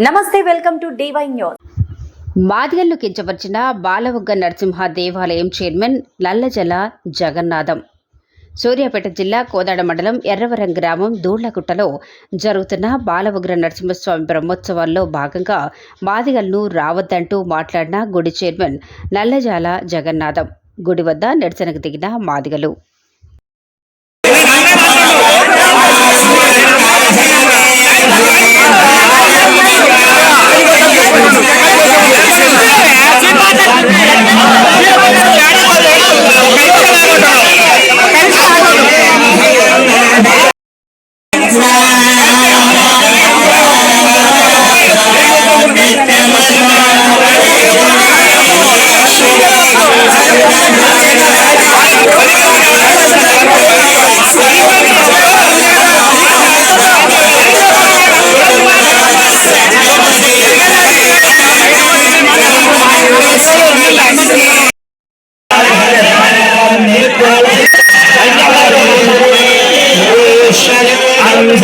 నమస్తే welcome to DY news. మాదిగల్ను కించపరిచిన బాలవగ్గ నరసింహ దేవాలయం చైర్మన్ లల్లజల జగన్నాథం. సూర్యాపేట జిల్లా కోదాడ మండలం ఎర్రవరం గ్రామం దూళ్ళగుట్టలో జరుగుతున్న బాలవుగ్ర నరసింహస్వామి బ్రహ్మోత్సవాల్లో భాగంగా మాదిగల్ను రావద్దంటూ మాట్లాడిన గుడి చైర్మన్ నల్లజాల జగన్నాథం. గుడి వద్ద నిరసనకు దిగిన మాదిగలు.